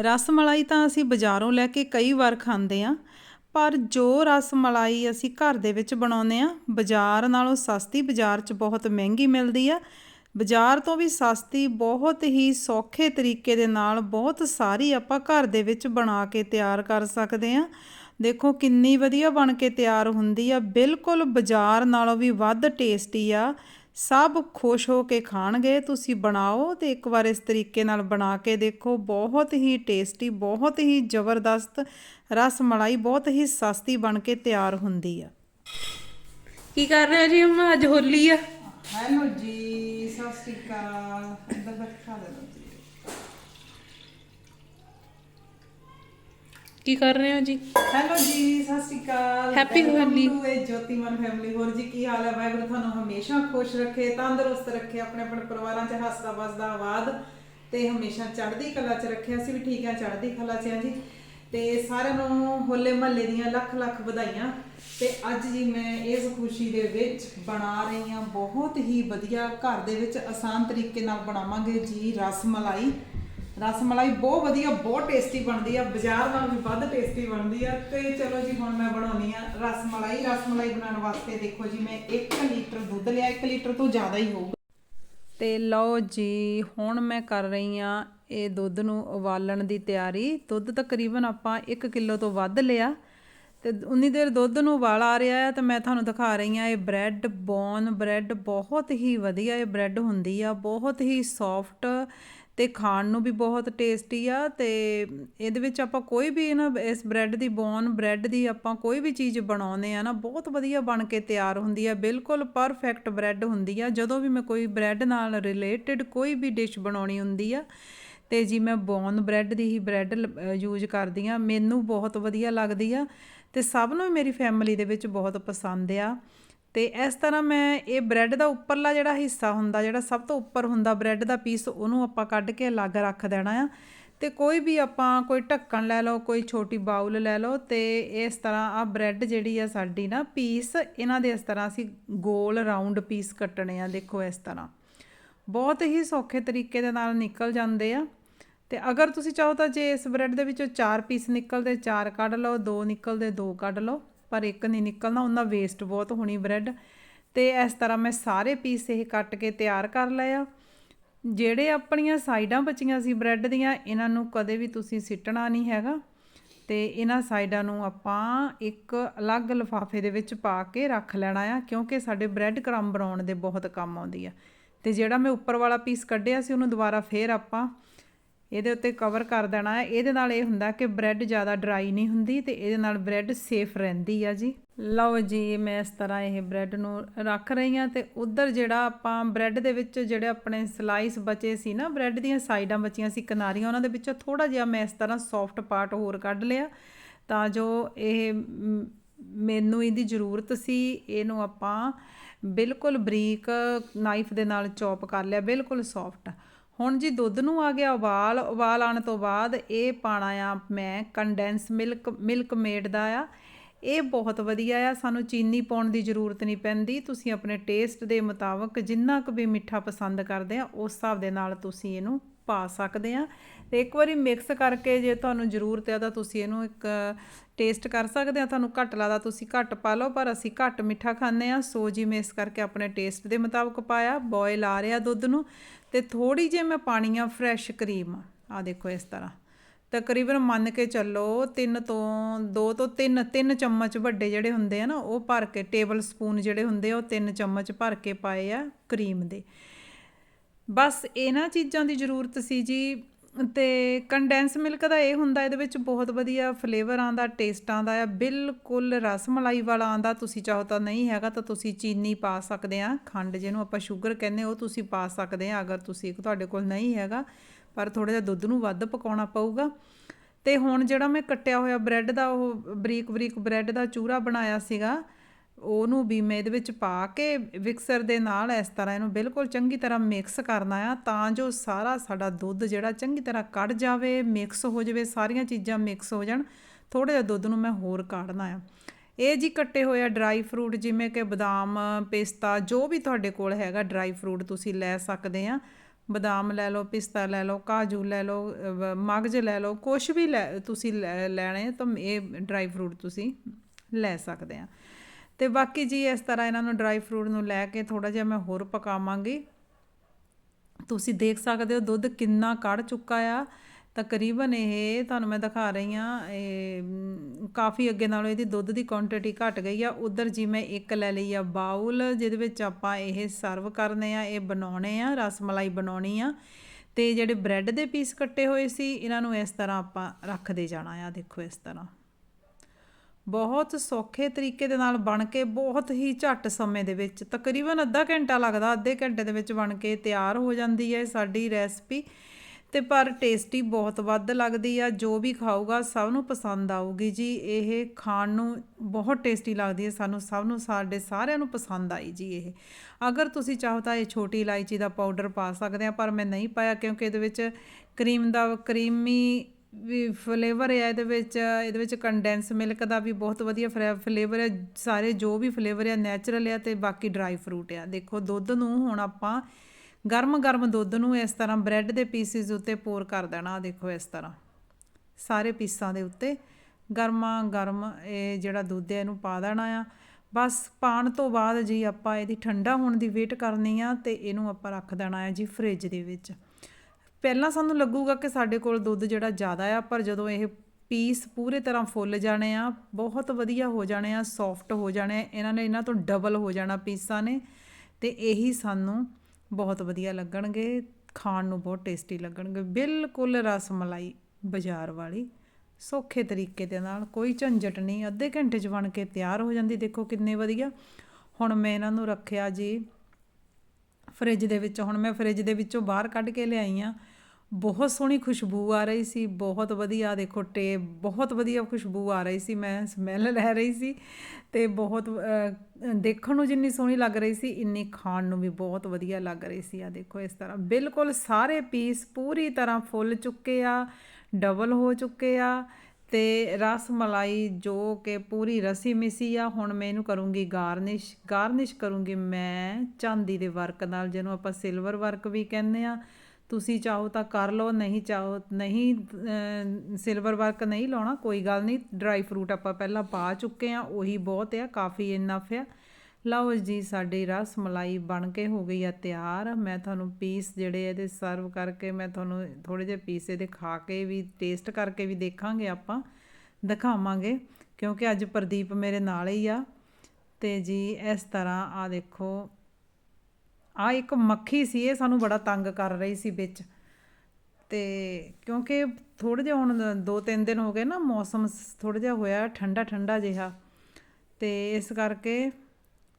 ਰਸ ਮਲਾਈ ਤਾਂ ਅਸੀਂ ਬਾਜ਼ਾਰੋਂ ਲੈ ਕੇ ਕਈ ਵਾਰ ਖਾਂਦੇ ਆ ਪਰ ਜੋ ਰਸ ਮਲਾਈ ਅਸੀਂ ਘਰ ਦੇ ਵਿੱਚ ਬਣਾਉਂਦੇ ਆ ਬਾਜ਼ਾਰ ਨਾਲੋਂ ਸਸਤੀ ਬਾਜ਼ਾਰ 'ਚ ਬਹੁਤ ਮਹਿੰਗੀ ਮਿਲਦੀ ਆ। ਬਾਜ਼ਾਰ ਤੋਂ ਵੀ ਸਸਤੀ ਬਹੁਤ ਹੀ ਸੌਖੇ ਤਰੀਕੇ ਦੇ ਨਾਲ ਬਹੁਤ ਸਾਰੀ ਆਪਾਂ ਘਰ ਦੇ ਵਿੱਚ ਬਣਾ ਕੇ ਤਿਆਰ ਕਰ ਸਕਦੇ ਆ ਦੇਖੋ ਕਿੰਨੀ ਵਧੀਆ ਬਣ ਕੇ ਤਿਆਰ ਹੁੰਦੀ ਆ, ਬਿਲਕੁਲ ਬਾਜ਼ਾਰ ਨਾਲੋਂ ਵੀ ਵੱਧ ਟੇਸਟੀ ਆ। ਸਭ ਖੁਸ਼ ਹੋ ਕੇ ਖਾਣਗੇ ਤੁਸੀਂ ਬਣਾਓ ਤੇ ਇੱਕ ਵਾਰ ਇਸ ਤਰੀਕੇ ਨਾਲ ਬਣਾ ਕੇ ਦੇਖੋ। ਬਹੁਤ ਹੀ ਟੇਸਟੀ ਬਹੁਤ ਹੀ ਜ਼ਬਰਦਸਤ ਰਸ ਮਲਾਈ ਬਹੁਤ ਹੀ ਸਸਤੀ ਬਣ ਕੇ ਤਿਆਰ ਹੁੰਦੀ ਆ। ਕੀ ਕਰ ਰਹੇ ਹੋ ਜੀ? ਅੰਮਾ ਅੱਜ ਹੋਲੀ ਆ। ਹੈਲੋ ਜੀ ਸਤਿ ਸ਼੍ਰੀ ਅਕਾਲ। ਅੰਦਰ ਬੈਠਾ ਦੇ ਕੀ ਕਰ ਰਹੇ ਹੋ ਜੀ? ਹੈਲੋ ਜੀ ਸਤਿ ਸ਼੍ਰੀ ਅਕਾਲ। Happy Holi। ਟੂ ਇਹ ਜੋਤੀਮਨ ਫੈਮਿਲੀ ਹੋਰ ਜੀ ਕੀ ਹਾਲ ਹੈ? ਵਾਹਿਗੁਰੂ ਤੁਹਾਨੂੰ ਹਮੇਸ਼ਾ ਖੁਸ਼ ਰੱਖੇ ਤੰਦਰੁਸਤ ਰੱਖੇ ਆਪਣੇ ਆਪਣੇ ਪਰਿਵਾਰਾਂ 'ਚ ਹੱਸਦਾ ਵਸਦਾ ਆਬਾਦ ਤੇ ਹਮੇਸ਼ਾ ਚੜ੍ਹਦੀ ਕਲਾ 'ਚ ਰੱਖੇ। ਅਸੀਂ ਵੀ ਠੀਕ ਆ ਚੜ੍ਹਦੀ ਕਲਾ 'ਚ ਆ ਜੀ। ਤੇ ਸਾਰਿਆਂ ਨੂੰ ਹੋਲੇ ਮਹੱਲੇ ਦੀਆਂ ਲੱਖ ਲੱਖ ਵਧਾਈਆਂ। ਤੇ ਅੱਜ ਜੀ ਮੈਂ ਇਸ ਖੁਸ਼ੀ ਦੇ ਵਿੱਚ ਬਣਾ ਰਹੀ ਹਾਂ ਬਹੁਤ ਹੀ ਵਧੀਆ ਘਰ ਦੇ ਵਿੱਚ ਆਸਾਨ ਤਰੀਕੇ ਨਾਲ ਬਣਾਵਾਂਗੇ ਜੀ ਰਸ ਮਲਾਈ ਰਸ ਮਲਾਈ ਬਹੁਤ ਵਧੀਆ, ਬਹੁਤ ਟੇਸਟੀ ਬਣਦੀ ਆ, ਬਾਜ਼ਾਰ ਨਾਲੋਂ ਵੀ ਵੱਧ ਟੇਸਟੀ ਬਣਦੀ ਆ। ਤੇ ਚਲੋ ਜੀ, ਹੁਣ ਮੈਂ ਬਣਾਉਣੀ ਆ ਰਸ ਮਲਾਈ। ਰਸ ਮਲਾਈ ਬਣਾਉਣ ਵਾਸਤੇ ਦੇਖੋ ਜੀ, ਮੈਂ 1 ਲੀਟਰ ਦੁੱਧ ਲਿਆ 1 ਲੀਟਰ ਤੋਂ ਜ਼ਿਆਦਾ ਹੀ ਹੋਊਗਾ। ਤੇ ਲਓ ਜੀ, ਹੁਣ ਮੈਂ ਕਰ ਰਹੀ ਆ ਇਹ ਦੁੱਧ ਨੂੰ ਉਬਾਲਣ ਦੀ ਤਿਆਰੀ। ਦੁੱਧ ਤਕਰੀਬਨ ਆਪਾਂ 1 ਕਿਲੋ ਤੋਂ ਵੱਧ ਲਿਆ। ਤੇ ਉਨੀ ਦੇਰ ਦੁੱਧ ਨੂੰ ਉਬਾਲ ਆ ਰਿਹਾ ਹੈ ਤੇ ਮੈਂ ਤੁਹਾਨੂੰ ਦਿਖਾ ਰਹੀ ਆ, ਇਹ ਬ੍ਰੈਡ ਬੌਨ ਬ੍ਰੈਡ ਬਹੁਤ ਹੀ ਵਧੀਆ ਇਹ ਬ੍ਰੈਡ ਹੁੰਦੀ ਆ, ਬਹੁਤ ਹੀ ਸੌਫਟ ਅਤੇ ਖਾਣ ਨੂੰ ਵੀ ਬਹੁਤ ਟੇਸਟੀ ਆ ਅਤੇ ਇਹਦੇ ਵਿੱਚ ਆਪਾਂ ਕੋਈ ਵੀ ਨਾ ਇਸ ਬ੍ਰੈਡ ਦੀ ਬੌਨ ਬ੍ਰੈਡ ਦੀ ਆਪਾਂ ਕੋਈ ਵੀ ਚੀਜ਼ ਬਣਾਉਂਦੇ ਆ ਨਾ, ਬਹੁਤ ਵਧੀਆ ਬਣ ਕੇ ਤਿਆਰ ਹੁੰਦੀ ਆ, ਬਿਲਕੁਲ ਪਰਫੈਕਟ ਬ੍ਰੈਡ ਹੁੰਦੀ ਆ, ਜਦੋਂ ਵੀ ਮੈਂ ਕੋਈ ਬ੍ਰੈਡ ਨਾਲ ਰਿਲੇਟਡ ਕੋਈ ਵੀ ਡਿਸ਼ ਬਣਾਉਣੀ ਹੁੰਦੀ ਆ, ਤੇ ਜੀ ਮੈਂ ਬੌਨ ਬ੍ਰੈਡ ਦੀ ਹੀ ਬ੍ਰੈਡ ਯੂਜ਼ ਕਰਦੀ ਆ, ਮੈਨੂੰ ਬਹੁਤ ਵਧੀਆ ਲੱਗਦੀ ਆ, ਤੇ ਸਭ ਨੂੰ ਮੇਰੀ ਫੈਮਿਲੀ ਦੇ ਵਿੱਚ ਬਹੁਤ ਪਸੰਦ ਆ। ਤੇ ਇਸ ਤਰ੍ਹਾਂ ਮੈਂ ਇਹ ਬ੍ਰੈਡ ਦਾ ਉੱਪਰਲਾ ਜਿਹੜਾ ਹਿੱਸਾ ਹੁੰਦਾ, ਜਿਹੜਾ ਸਭ ਤੋਂ ਉੱਪਰ ਹੁੰਦਾ ਬ੍ਰੈਡ ਦਾ ਪੀਸ, ਉਹਨੂੰ ਆਪਾਂ ਕੱਢ ਕੇ ਅਲੱਗ ਰੱਖ ਦੇਣਾ ਆ। ਤੇ ਕੋਈ ਵੀ ਆਪਾਂ ਕੋਈ ਢੱਕਣ ਲੈ ਲਓ, ਕੋਈ ਛੋਟੀ ਬਾਉਲ ਲੈ ਲਓ ਤੇ ਇਸ ਤਰ੍ਹਾਂ ਆ ਬ੍ਰੈਡ ਜਿਹੜੀ ਆ ਸਾਡੀ ਨਾ ਪੀਸ, ਇਹਨਾਂ ਦੇ ਇਸ ਤਰ੍ਹਾਂ ਅਸੀਂ ਗੋਲ ਰਾਉਂਡ ਪੀਸ ਕੱਟਣੇ ਆ, ਦੇਖੋ ਇਸ ਤਰ੍ਹਾਂ। ਬਹੁਤ ਹੀ ਸੌਖੇ ਤਰੀਕੇ ਦੇ ਨਾਲ ਨਿਕਲ ਜਾਂਦੇ ਆ। ਤੇ ਅਗਰ ਤੁਸੀਂ ਚਾਹੋ ਤਾਂ ਜੇ ਇਸ ਬ੍ਰੈਡ ਦੇ ਵਿੱਚੋਂ ਚਾਰ ਪੀਸ ਨਿਕਲਦੇ, ਚਾਰ ਕੱਢ ਲਓ, ਦੋ ਨਿਕਲਦੇ, ਦੋ ਕੱਢ ਲਓ। ਪਰ ਇੱਕ ਨਹੀਂ ਨਿਕਲਣਾ, ਉਹਨਾਂ ਵੇਸਟ ਬਹੁਤ ਹੋਣੀ ਬ੍ਰੈਡ ਤੇ ਇਸ ਤਰ੍ਹਾਂ ਮੈਂ ਸਾਰੇ ਪੀਸ ਇਹ ਕੱਟ ਕੇ ਤਿਆਰ ਕਰ ਲਏ ਆ। ਜਿਹੜੇ ਆਪਣੀਆਂ ਸਾਈਡਾਂ ਬਚੀਆਂ ਸੀ ਬ੍ਰੈਡ ਦੀਆਂ, ਇਹਨਾਂ ਨੂੰ ਕਦੇ ਵੀ ਤੁਸੀਂ ਸਿੱਟਣਾ ਨਹੀਂ ਹੈਗਾ। ਤੇ ਇਹਨਾਂ ਸਾਈਡਾਂ ਨੂੰ ਆਪਾਂ ਇੱਕ ਅਲੱਗ ਲਿਫਾਫੇ ਦੇ ਵਿੱਚ ਪਾ ਕੇ ਰੱਖ ਲੈਣਾ ਆ, ਕਿਉਂਕਿ ਸਾਡੇ ਬ੍ਰੈਡ ਕ੍ਰਮ ਬਣਾਉਣ ਦੇ ਬਹੁਤ ਕੰਮ ਆਉਂਦੀ ਆ। ਤੇ ਜਿਹੜਾ ਮੈਂ ਉੱਪਰ ਵਾਲਾ ਪੀਸ ਕੱਢਿਆ ਸੀ, ਉਹਨੂੰ ਦੁਬਾਰਾ ਫੇਰ ਆਪਾਂ ਇਹਦੇ ਉੱਤੇ ਕਵਰ ਕਰ ਦੇਣਾ ਹੈ। ਇਹਦੇ ਨਾਲ ਇਹ ਹੁੰਦਾ ਕਿ ਬ੍ਰੈਡ ਜ਼ਿਆਦਾ ਡਰਾਈ ਨਹੀਂ ਹੁੰਦੀ ਤੇ ਇਹਦੇ ਨਾਲ ਬ੍ਰੈਡ ਸੇਫ ਰਹਿੰਦੀ ਆ ਜੀ। ਲਓ ਜੀ, ਮੈਂ ਇਸ ਤਰ੍ਹਾਂ ਇਹ ਬ੍ਰੈਡ ਨੂੰ ਰੱਖ ਰਹੀ ਹਾਂ ਤੇ ਉਧਰ ਜਿਹੜਾ ਆਪਾਂ ਬ੍ਰੈਡ ਦੇ ਵਿੱਚ ਜਿਹੜੇ ਆਪਣੇ ਸਲਾਈਸ ਬਚੇ ਸੀ ਨਾ ਬ੍ਰੈਡ ਦੀਆਂ ਸਾਈਡਾਂ ਬਚੀਆਂ ਸੀ, ਕਿਨਾਰੀਆਂ, ਉਹਨਾਂ ਦੇ ਵਿੱਚੋਂ ਥੋੜਾ ਜਿਹਾ ਮੈਂ ਇਸ ਤਰ੍ਹਾਂ ਸੌਫਟ ਪਾਰਟ ਹੋਰ ਕੱਢ ਲਿਆ। ਤਾਂ ਜੋ ਇਹ ਮੈਨੂੰ ਇਹਦੀ ਜ਼ਰੂਰਤ ਸੀ, ਇਹਨੂੰ ਆਪਾਂ ਬਿਲਕੁਲ ਬਰੀਕ ਨਾਈਫ ਦੇ ਨਾਲ ਚੌਪ ਕਰ ਲਿਆ, ਬਿਲਕੁਲ ਸੌਫਟ ਹੁਣ ਜੀ ਦੁੱਧ ਨੂੰ ਆ ਗਿਆ ਉਬਾਲ ਉਬਾਲ ਆਉਣ ਤੋਂ ਬਾਅਦ ਇਹ ਪਾਣਾ ਆ ਮੈਂ ਕੰਡੈਂਸ ਮਿਲਕ ਮਿਲਕ ਮੇਡ ਦਾ ਆ। ਇਹ ਬਹੁਤ ਵਧੀਆ ਆ, ਸਾਨੂੰ ਚੀਨੀ ਪਾਉਣ ਦੀ ਜ਼ਰੂਰਤ ਨਹੀਂ ਪੈਂਦੀ। ਤੁਸੀਂ ਆਪਣੇ ਟੇਸਟ ਦੇ ਮੁਤਾਬਕ ਜਿੰਨਾ ਕੁ ਵੀ ਮਿੱਠਾ ਪਸੰਦ ਕਰਦੇ ਆ, ਉਸ ਹਿਸਾਬ ਦੇ ਨਾਲ ਤੁਸੀਂ ਇਹਨੂੰ ਪਾ ਸਕਦੇ ਆ। ਤੇ ਇੱਕ ਵਾਰੀ ਮਿਕਸ ਕਰਕੇ ਜੇ ਤੁਹਾਨੂੰ ਜ਼ਰੂਰਤ ਹੈ ਤਾਂ ਤੁਸੀਂ ਇਹਨੂੰ ਇੱਕ ਟੇਸਟ ਕਰ ਸਕਦੇ ਆ। ਤੁਹਾਨੂੰ ਘੱਟ ਲੱਗਦਾ ਤੁਸੀਂ ਘੱਟ ਪਾ ਲਓ, ਪਰ ਅਸੀਂ ਘੱਟ ਮਿੱਠਾ ਖਾਂਦੇ ਆ। ਸੋ ਜੀ, ਮੈਂ ਇਸ ਕਰਕੇ ਆਪਣੇ ਟੇਸਟ ਦੇ ਮੁਤਾਬਕ ਪਾਇਆ ਬੋਇਲ ਆ ਰਿਹਾ ਦੁੱਧ ਨੂੰ। ਤੇ ਥੋੜੀ ਜਿਹੀ ਮੈਂ ਪਾਣੀ ਆ ਫਰੈਸ਼ ਕਰੀਮ ਆ। ਦੇਖੋ ਇਸ ਤਰ੍ਹਾਂ। ਤਕਰੀਬਨ ਮੰਨ ਕੇ ਚੱਲੋ 3 ਤੋਂ 2 ਤੋਂ 3 3 ਚਮਚ ਵੱਡੇ ਜਿਹੜੇ ਹੁੰਦੇ ਆ ਨਾ, ਉਹ ਭਰ ਕੇ ਟੇਬਲ ਸਪੂਨ ਜਿਹੜੇ ਹੁੰਦੇ ਆ, ਉਹ 3 ਚਮਚ ਭਰ ਕੇ ਪਾਏ ਆ ਕਰੀਮ ਦੇ। ਬਸ ਇਹਨਾਂ ਚੀਜ਼ਾਂ ਦੀ ਜ਼ਰੂਰਤ ਸੀ ਜੀ। ਤੇ ਕੰਡੈਂਸ ਮਿਲਕ ਦਾ ਇਹ ਹੁੰਦਾ, ਇਹਦੇ ਵਿੱਚ ਬਹੁਤ ਵਧੀਆ ਫਲੇਵਰ ਆਂਦਾ ਟੇਸਟ ਆਂਦਾ ਆ, ਬਿਲਕੁਲ ਰਸ ਮਲਾਈ ਵਾਲਾ ਆਂਦਾ ਤੁਸੀਂ ਚਾਹੋ ਤਾਂ ਨਹੀਂ ਹੈਗਾ ਤਾਂ ਤੁਸੀਂ ਚੀਨੀ ਪਾ ਸਕਦੇ ਆ। ਖੰਡ ਜਿਹਨੂੰ ਆਪਾਂ ਸ਼ੂਗਰ ਕਹਿੰਦੇ ਉਹ ਤੁਸੀਂ ਪਾ ਸਕਦੇ ਆ, ਅਗਰ ਤੁਸੀਂ ਤੁਹਾਡੇ ਕੋਲ ਨਹੀਂ ਹੈਗਾ, ਪਰ ਥੋੜਾ ਜਿਹਾ ਦੁੱਧ ਨੂੰ ਵੱਧ ਪਕਾਉਣਾ ਪਊਗਾ। ਤੇ ਹੁਣ ਜਿਹੜਾ ਮੈਂ ਕੱਟਿਆ ਹੋਇਆ ਬ੍ਰੈਡ ਦਾ, ਉਹ ਬਰੀਕ ਬਰੀਕ ਬ੍ਰੈਡ ਦਾ ਚੂਰਾ ਬਣਾਇਆ ਸੀਗਾ ਉਹਨੂੰ ਵੀ ਮੈਂ ਇਹਦੇ ਵਿੱਚ ਪਾ ਕੇ ਵਿਕਸਰ ਦੇ ਨਾਲ ਇਸ ਤਰ੍ਹਾਂ ਇਹਨੂੰ ਬਿਲਕੁਲ ਚੰਗੀ ਤਰ੍ਹਾਂ ਮਿਕਸ ਕਰਨਾ ਆ, ਤਾਂ ਜੋ ਸਾਰਾ ਸਾਡਾ ਦੁੱਧ ਜਿਹੜਾ ਚੰਗੀ ਤਰ੍ਹਾਂ ਕੱਢ ਜਾਵੇ ਮਿਕਸ ਹੋ ਜਾਵੇ, ਸਾਰੀਆਂ ਚੀਜ਼ਾਂ ਮਿਕਸ ਹੋ ਜਾਣ ਥੋੜਾ ਜਿਹਾ ਦੁੱਧ ਨੂੰ ਮੈਂ ਹੋਰ ਕਾੜਨਾ ਆ। ਇਹ ਜੀ ਕੱਟੇ ਹੋਏ ਆ ਡਰਾਈ ਫਰੂਟ ਜਿਵੇਂ ਕਿ ਬਦਾਮ, ਪਿਸਤਾ, ਜੋ ਵੀ ਤੁਹਾਡੇ ਕੋਲ ਹੈਗਾ ਡਰਾਈ ਫਰੂਟ ਤੁਸੀਂ ਲੈ ਸਕਦੇ ਆ। ਬਦਾਮ ਲੈ ਲਓ, ਪਿਸਤਾ ਲੈ ਲਓ, ਕਾਜੂ ਲੈ ਲਓ ਮਗਜ਼ ਲੈ ਲਓ ਕੁਝ ਵੀ ਲੈ, ਤੁਸੀਂ ਲੈ- ਲੈਣੇ ਤਾਂ ਇਹ ਡਰਾਈ ਫਰੂਟ ਤੁਸੀਂ ਲੈ ਸਕਦੇ ਆ। ਤੇ ਬਾਕੀ ਜੀ ਇਸ ਤਰ੍ਹਾਂ ਇਹਨਾਂ ਨੂੰ ਡਰਾਈ ਫਰੂਟ ਨੂੰ ਲੈ ਕੇ ਥੋੜਾ ਜਿਹਾ ਮੈਂ ਹੋਰ ਪਕਾਵਾਂਗੀ। ਤੁਸੀਂ ਦੇਖ ਸਕਦੇ ਹੋ ਦੁੱਧ ਕਿੰਨਾ ਕੜ ਚੁੱਕਾ ਆ। ਤਕਰੀਬਨ ਇਹ ਤੁਹਾਨੂੰ ਮੈਂ ਦਿਖਾ ਰਹੀ ਆ ਇਹ ਕਾਫੀ ਅੱਗੇ ਨਾਲੋਂ ਇਹਦੀ ਦੁੱਧ ਦੀ ਕੁਆਂਟੀਟੀ ਘਟ ਗਈ ਆ। ਉਧਰ ਜੀ ਮੈਂ ਇੱਕ ਲੈ ਲਈ ਆ ਬਾਉਲ ਜਿਹਦੇ ਵਿੱਚ ਆਪਾਂ ਇਹ ਸਰਵ ਕਰਨੇ ਆ, ਇਹ ਬਣਾਉਣੇ ਆ ਰਸਮਲਾਈ ਬਣਾਉਣੀ ਆ। ਤੇ ਜਿਹੜੇ ਬ੍ਰੈਡ ਦੇ ਪੀਸ ਕੱਟੇ ਹੋਏ ਸੀ, ਇਹਨਾਂ ਨੂੰ ਇਸ ਤਰ੍ਹਾਂ ਆਪਾਂ ਰੱਖਦੇ ਜਾਣਾ ਆ, ਦੇਖੋ ਇਸ ਤਰ੍ਹਾਂ। ਬਹੁਤ ਸੌਖੇ ਤਰੀਕੇ ਦੇ ਨਾਲ ਬਣ ਕੇ ਬਹੁਤ ਹੀ ਝੱਟ ਸਮੇਂ ਦੇ ਵਿੱਚ, ਤਕਰੀਬਨ ਅੱਧਾ ਘੰਟਾ ਲੱਗਦਾ ਅੱਧੇ ਘੰਟੇ ਦੇ ਵਿੱਚ ਬਣ ਕੇ ਤਿਆਰ ਹੋ ਜਾਂਦੀ ਹੈ ਸਾਡੀ ਰੈਸਪੀ। ਤੇ ਪਰ ਟੇਸਟੀ ਬਹੁਤ ਵੱਧ ਲੱਗਦੀ ਆ, ਜੋ ਵੀ ਖਾਊਗਾ ਸਭ ਨੂੰ ਪਸੰਦ ਆਊਗੀ ਜੀ। ਇਹ ਖਾਣ ਨੂੰ ਬਹੁਤ ਟੇਸਟੀ ਲੱਗਦੀ ਹੈ, ਸਾਨੂੰ ਸਭ ਨੂੰ, ਸਾਡੇ ਸਾਰਿਆਂ ਨੂੰ ਪਸੰਦ ਆਈ ਜੀ ਇਹ। ਅਗਰ ਤੁਸੀਂ ਚਾਹੋ ਤਾਂ ਇਹ ਛੋਟੀ ਇਲਾਇਚੀ ਦਾ ਪਾਊਡਰ ਪਾ ਸਕਦੇ ਆ, ਪਰ ਮੈਂ ਨਹੀਂ ਪਾਇਆ ਕਿਉਂਕਿ ਇਹਦੇ ਵਿੱਚ ਕਰੀਮ ਦਾ, ਕਰੀਮੀ ਵੀ ਫਲੇਵਰ ਹੈ ਇਹਦੇ ਵਿੱਚ ਇਹਦੇ ਵਿੱਚ ਕੰਡੈਂਸ ਮਿਲਕ ਦਾ ਵੀ ਬਹੁਤ ਵਧੀਆ ਫਲੇਵਰ ਹੈ ਸਾਰੇ ਜੋ ਵੀ ਫਲੇਵਰ ਹੈ ਨੈਚੁਰਲ ਹੈ ਤੇ ਬਾਕੀ ਡਰਾਈ ਫਰੂਟ ਆ। ਦੇਖੋ, ਦੁੱਧ ਨੂੰ ਹੁਣ ਆਪਾਂ ਗਰਮ ਗਰਮ ਦੁੱਧ ਨੂੰ ਇਸ ਤਰ੍ਹਾਂ ਬ੍ਰੈਡ ਦੇ ਪੀਸਿਸ ਉੱਤੇ ਪੋਰ ਕਰ ਦੇਣਾ ਦੇਖੋ ਇਸ ਤਰ੍ਹਾਂ। ਸਾਰੇ ਪੀਸਾਂ ਦੇ ਉੱਤੇ ਗਰਮਾ, ਗਰਮ ਇਹ ਜਿਹੜਾ ਦੁੱਧ ਹੈ ਇਹਨੂੰ ਪਾ ਦੇਣਾ ਆ। ਬਸ ਪਾਣ ਤੋਂ ਬਾਅਦ ਜੀ ਆਪਾਂ ਇਹਦੀ ਠੰਡਾ ਹੋਣ ਦੀ ਵੇਟ ਕਰਨੀ ਆ ਤੇ ਇਹਨੂੰ ਆਪਾਂ ਰੱਖ ਦੇਣਾ ਆ ਜੀ ਫ੍ਰਿਜ ਦੇ ਵਿੱਚ। ਪਹਿਲਾਂ ਸਾਨੂੰ ਲੱਗੂਗਾ ਕਿ ਸਾਡੇ ਕੋਲ ਦੁੱਧ ਜਿਹੜਾ ਜ਼ਿਆਦਾ ਆ, ਪਰ ਜਦੋਂ ਇਹ ਪੀਸ ਪੂਰੇ ਤਰ੍ਹਾਂ ਫੁੱਲ ਜਾਣੇ ਆ, ਬਹੁਤ ਵਧੀਆ ਹੋ ਜਾਣੇ ਆ ਸੌਫਟ ਹੋ ਜਾਣੇ ਆ, ਇਹਨਾਂ ਨੇ ਇਹਨਾਂ ਤੋਂ ਡਬਲ ਹੋ ਜਾਣਾ ਪੀਸਾਂ ਨੇ, ਤੇ ਇਹੀ ਸਾਨੂੰ ਬਹੁਤ ਵਧੀਆ ਲੱਗਣਗੇ, ਖਾਣ ਨੂੰ ਬਹੁਤ ਟੇਸਟੀ ਲੱਗਣਗੇ, ਬਿਲਕੁਲ ਰਸ ਮਲਾਈ ਬਾਜ਼ਾਰ ਵਾਲੀ, ਸੌਖੇ ਤਰੀਕੇ ਦੇ ਨਾਲ, ਕੋਈ ਝੰਜਟ ਨਹੀਂ, ਅੱਧੇ ਘੰਟੇ 'ਚ ਬਣ ਕੇ ਤਿਆਰ ਹੋ ਜਾਂਦੀ, ਦੇਖੋ ਕਿੰਨੇ ਵਧੀਆ। ਹੁਣ ਮੈਂ ਇਹਨਾਂ ਨੂੰ ਰੱਖਿਆ ਜੀ, ਫ੍ਰਿਜ ਦੇ ਵਿੱਚ, ਹੁਣ ਮੈਂ ਫ੍ਰਿਜ ਦੇ ਵਿੱਚੋਂ ਬਾਹਰ ਕੱਢ ਕੇ ਲਿਆਈ ਆ ਬਹੁਤ ਸੋਹਣੀ ਖੁਸ਼ਬੂ ਆ ਰਹੀ ਸੀ, ਬਹੁਤ ਵਧੀਆ ਦੇਖੋ ਟੇ ਬਹੁਤ ਵਧੀਆ ਖੁਸ਼ਬੂ ਆ ਰਹੀ ਸੀ, ਮੈਂ ਸਮੈਲ ਲੈ ਰਹੀ ਸੀ ਤੇ ਬਹੁਤ ਦੇਖਣ ਨੂੰ ਜਿੰਨੀ ਸੋਹਣੀ ਲੱਗ ਰਹੀ ਸੀ, ਇੰਨੀ ਖਾਣ ਨੂੰ ਵੀ ਬਹੁਤ ਵਧੀਆ ਲੱਗ ਰਹੀ ਸੀ, ਆ ਦੇਖੋ ਇਸ ਤਰ੍ਹਾਂ। ਬਿਲਕੁਲ ਸਾਰੇ ਪੀਸ ਪੂਰੀ ਤਰ੍ਹਾਂ ਫੁੱਲ ਚੁੱਕੇ ਆ ਡਬਲ ਹੋ ਚੁੱਕੇ ਆ ਤੇ ਰਸ ਮਲਾਈ ਜੋ ਕਿ ਪੂਰੀ ਰਸੀ ਮਿਸੀ ਆ, ਹੁਣ ਮੈਂ ਇਹਨੂੰ ਕਰੂੰਗੀ ਗਾਰਨਿਸ਼ ਗਾਰਨਿਸ਼ ਕਰੂੰਗੀ ਮੈਂ ਚਾਂਦੀ ਦੇ ਵਰਕ ਨਾਲ, ਜਿਹਨੂੰ ਆਪਾਂ ਸਿਲਵਰ ਵਰਕ ਵੀ ਕਹਿੰਦੇ ਆ। ਤੁਸੀਂ ਚਾਹੋ ਤਾਂ ਕਰ ਲਓ, ਨਹੀਂ ਚਾਹੋ, ਨਹੀਂ ਸਿਲਵਰ ਵਰਕ ਨਹੀਂ ਲਾਉਣਾ, ਕੋਈ ਗੱਲ ਨਹੀਂ ਡਰਾਈ ਫਰੂਟ ਆਪਾਂ ਪਹਿਲਾਂ ਪਾ ਚੁੱਕੇ ਆ ਉਹੀ ਬਹੁਤ ਆ, ਕਾਫੀ ਇਨਫ ਆ। ਲਓ ਜੀ, ਸਾਡੀ ਰਸ ਮਲਾਈ ਬਣ ਕੇ ਹੋ ਗਈ ਆ ਤਿਆਰ। ਮੈਂ ਤੁਹਾਨੂੰ ਪੀਸ ਜਿਹੜੇ ਇਹਦੇ ਸਰਵ ਕਰਕੇ ਮੈਂ ਤੁਹਾਨੂੰ ਥੋੜੇ ਜਿਹੇ ਪੀਸ ਇਹਦੇ ਖਾ ਕੇ ਵੀ ਟੇਸਟ ਕਰਕੇ ਵੀ ਦੇਖਾਂਗੇ ਆਪਾਂ, ਦਿਖਾਵਾਂਗੇ, ਕਿਉਂਕਿ ਅੱਜ ਪ੍ਰਦੀਪ ਮੇਰੇ ਨਾਲ ਹੀ ਆ। ਤੇ ਜੀ, ਇਸ ਤਰ੍ਹਾਂ ਆ ਦੇਖੋ ਆ ਇੱਕ ਮੱਖੀ ਸੀ, ਇਹ ਸਾਨੂੰ ਬੜਾ ਤੰਗ ਕਰ ਰਹੀ ਸੀ ਵਿੱਚ। ਤੇ ਕਿਉਂਕਿ ਥੋੜੇ ਜਿਹਾ ਹੁਣ ਦੋ ਤਿੰਨ ਦਿਨ ਹੋ ਗਏ ਨਾ, ਮੌਸਮ ਥੋੜਾ ਜਿਹਾ ਹੋਇਆ, ਠੰਡਾ ਠੰਡਾ ਜਿਹਾ। ਤੇ ਇਸ ਕਰਕੇ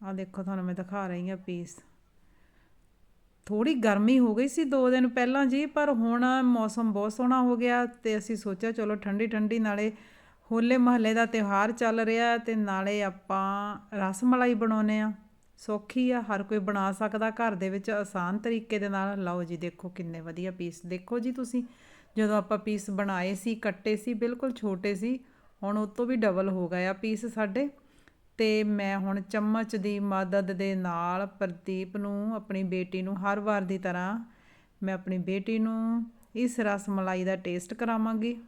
ਆ ਦੇਖੋ ਤੁਹਾਨੂੰ ਮੈਂ ਦਿਖਾ ਰਹੀ ਹਾਂ ਪੀਸ ਥੋੜੀ ਗਰਮੀ ਹੋ ਗਈ ਸੀ ਦੋ ਦਿਨ ਪਹਿਲਾਂ ਜੀ, ਪਰ ਹੁਣ ਮੌਸਮ ਬਹੁਤ ਸੋਹਣਾ ਹੋ ਗਿਆ ਤੇ ਅਸੀਂ ਸੋਚਿਆ ਚਲੋ ਠੰਡੀ ਠੰਡੀ ਨਾਲੇ ਹੋਲੇ ਮਹੱਲੇ ਦਾ ਤਿਉਹਾਰ ਚੱਲ ਰਿਹਾ ਤੇ ਨਾਲੇ ਆਪਾਂ ਰਸ ਮਲਾਈ ਬਣਾਉਨੇ ਆ ਸੌਖੀ ਆ, ਹਰ ਕੋਈ ਬਣਾ ਸਕਦਾ, ਘਰ ਦੇ ਵਿੱਚ ਆਸਾਨ ਤਰੀਕੇ ਦੇ ਨਾਲ। ਲਓ ਜੀ, ਦੇਖੋ ਕਿੰਨੇ ਵਧੀਆ ਪੀਸ ਦੇਖੋ ਜੀ ਤੁਸੀਂ, ਜਦੋਂ ਆਪਾਂ ਪੀਸ ਬਣਾਏ ਸੀ, ਕੱਟੇ ਸੀ, ਬਿਲਕੁਲ ਛੋਟੇ ਸੀ, ਹੁਣ ਉਹ ਤੋਂ ਵੀ ਡਬਲ ਹੋ ਗਏ ਆ ਪੀਸ ਸਾਡੇ। ਤੇ ਮੈਂ ਹੁਣ ਚਮਚ ਦੀ ਮਦਦ ਦੇ ਨਾਲ ਪ੍ਰਦੀਪ ਨੂੰ, ਆਪਣੀ ਬੇਟੀ ਨੂੰ ਹਰ ਵਾਰ ਦੀ ਤਰ੍ਹਾਂ ਮੈਂ ਆਪਣੀ ਬੇਟੀ ਨੂੰ ਇਸ ਰਸ ਮਲਾਈ ਦਾ ਟੇਸਟ ਕਰਾਵਾਂਗੀ।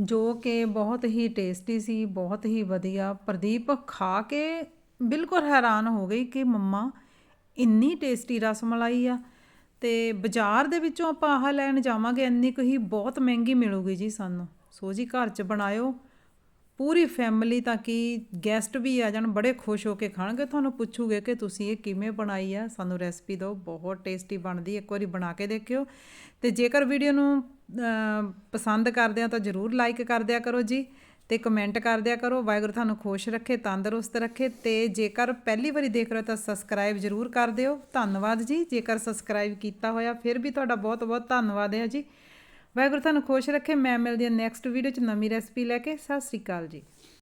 ਜੋ ਕਿ ਬਹੁਤ ਹੀ ਟੇਸਟੀ ਸੀ, ਬਹੁਤ ਹੀ ਵਧੀਆ। ਪ੍ਰਦੀਪ ਖਾ ਕੇ ਬਿਲਕੁਲ ਹੈਰਾਨ ਹੋ ਗਈ ਕਿ ਮੰਮਾ, ਇੰਨੀ ਟੇਸਟੀ ਰਸ ਮਲਾਈ ਆ ਤੇ ਬਾਜ਼ਾਰ ਦੇ ਵਿੱਚੋਂ ਆਪਾਂ ਆਹ ਲੈਣ ਜਾਵਾਂਗੇ, ਇੰਨੀ ਕੁ ਹੀ ਬਹੁਤ ਮਹਿੰਗੀ ਮਿਲੂਗੀ ਜੀ ਸਾਨੂੰ। ਸੋ ਜੀ, ਘਰ 'ਚ ਬਣਾਇਓ। ਪੂਰੀ ਫੈਮਿਲੀ ਤਾਂ ਕਿ ਗੈਸਟ ਵੀ ਆ ਜਾਣ, ਬੜੇ ਖੁਸ਼ ਹੋ ਕੇ ਖਾਣਗੇ। ਤੁਹਾਨੂੰ ਪੁੱਛੂਗੇ ਕਿ ਤੁਸੀਂ ਇਹ ਕਿਵੇਂ ਬਣਾਈ ਆ। ਸਾਨੂੰ ਰੈਸਪੀ ਦਿਓ, ਬਹੁਤ ਟੇਸਟੀ ਬਣਦੀ ਇੱਕ ਵਾਰੀ ਬਣਾ ਕੇ ਦੇਖਿਓ। ਤੇ ਜੇਕਰ ਵੀਡੀਓ ਨੂੰ ਪਸੰਦ ਕਰਦੇ ਆ ਤਾਂ ਜਰੂਰ ਲਾਈਕ ਕਰ ਦਿਆ ਕਰੋ ਜੀ ਤੇ ਕਮੈਂਟ ਕਰ ਦਿਆ ਕਰੋ। ਵਾਹਿਗੁਰੂ ਤੁਹਾਨੂੰ ਖੁਸ਼ ਰੱਖੇ, ਤੰਦਰੁਸਤ ਰੱਖੇ ਤੇ ਜੇਕਰ ਪਹਿਲੀ ਵਾਰੀ ਦੇਖ ਰਹੇ ਹੋ ਤਾਂ ਸਬਸਕ੍ਰਾਈਬ ਜਰੂਰ ਕਰ ਦਿਓ। ਧੰਨਵਾਦ ਜੀ। ਜੇਕਰ ਸਬਸਕ੍ਰਾਈਬ ਕੀਤਾ ਹੋਇਆ ਫਿਰ ਵੀ ਤੁਹਾਡਾ ਬਹੁਤ ਬਹੁਤ ਧੰਨਵਾਦ ਹੈ ਜੀ। ਵਾਹਿਗੁਰੂ ਤੁਹਾਨੂੰ ਖੁਸ਼ ਰੱਖੇ। ਮੈਂ ਮਿਲਦੀ ਹਾਂ ਨੈਕਸਟ ਵੀਡੀਓ 'ਚ ਨਵੀਂ ਰੈਸਪੀ ਲੈ ਕੇ। ਸਤਿ ਸ੍ਰੀ ਅਕਾਲ ਜੀ।